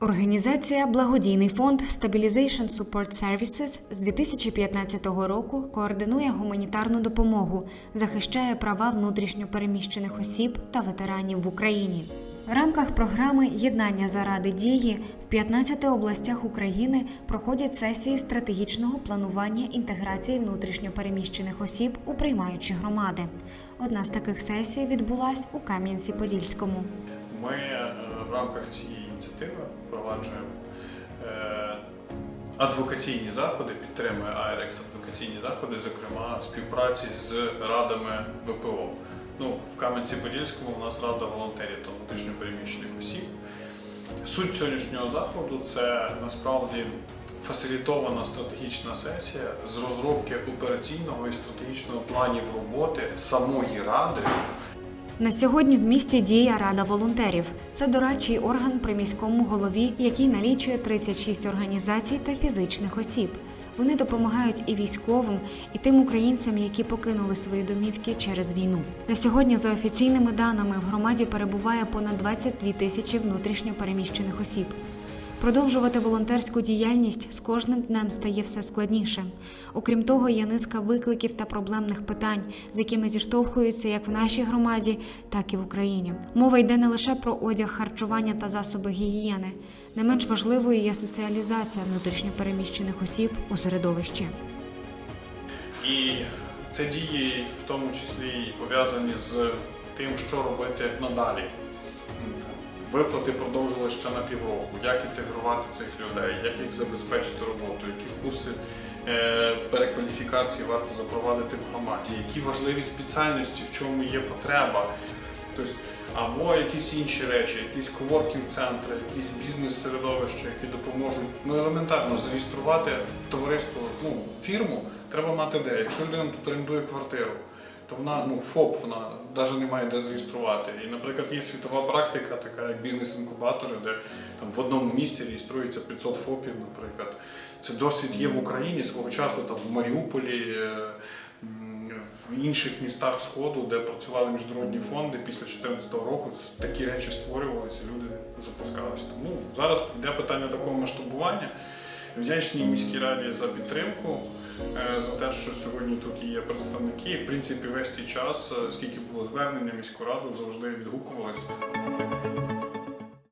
Організація Благодійний фонд Stabilization Support Services з 2015 року координує гуманітарну допомогу, захищає права внутрішньо переміщених осіб та ветеранів в Україні. В рамках програми Єднання заради дії в 15 областях України проходять сесії стратегічного планування інтеграції внутрішньо переміщених осіб у приймаючі громади. Одна з таких сесій відбулась у Кам'янці-Подільському. Ми е, в рамках цієї ініціативи впроваджуємо е, адвокаційні заходи, підтримує АРЕКС адвокаційні заходи, зокрема співпраці з радами ВПО. Ну, в Кам'янці-Подільському у нас рада волонтерів та внутрішньопереміщених осіб. Суть сьогоднішнього заходу це насправді фасилітована стратегічна сесія з розробки операційного і стратегічного планів роботи самої ради На сьогодні в місті діє Рада волонтерів. Це дорадчий орган при міському голові, який налічує 36 організацій та фізичних осіб. Вони допомагають і військовим, і тим українцям, які покинули свої домівки через війну. На сьогодні, за офіційними даними, в громаді перебуває понад 22 тисячі внутрішньо переміщених осіб. Продовжувати волонтерську діяльність з кожним днем стає все складніше. Окрім того, є низка викликів та проблемних питань, з якими зіштовхуються як в нашій громаді, так і в Україні. Мова йде не лише про одяг, харчування та засоби гігієни. Не менш важливою є соціалізація внутрішньопереміщених осіб у середовищі. І це дії в тому числі пов'язані з тим, що робити надалі. Виплати продовжили ще на півроку. Як інтегрувати цих людей, як їх забезпечити роботу, які курси е, перекваліфікації варто запровадити в громаді, які важливі спеціальності, в чому є потреба. Тобто, або якісь інші речі, якісь коворкінг-центри, якісь бізнес-середовища, які допоможуть ну, елементарно зареєструвати товариство, ну, фірму, треба мати де. Якщо людина тут орендує квартиру, то вона ну ФОП, вона навіть не має де зареєструвати. І, наприклад, є світова практика, така як бізнес-інкубатори, де там в одному місті реєструється 500 ФОПів, наприклад. Це досвід є в Україні свого часу, там в Маріуполі. е, В інших містах Сходу, де працювали міжнародні фонди після 2014 року, такі речі створювалися, люди запускалися. Тому зараз йде питання такого масштабування. Вдячні міській раді за підтримку, е, за те, що сьогодні тут є представники. В принципі, весь цей час, е, скільки було звернення, міську раду завжди відгукувалися.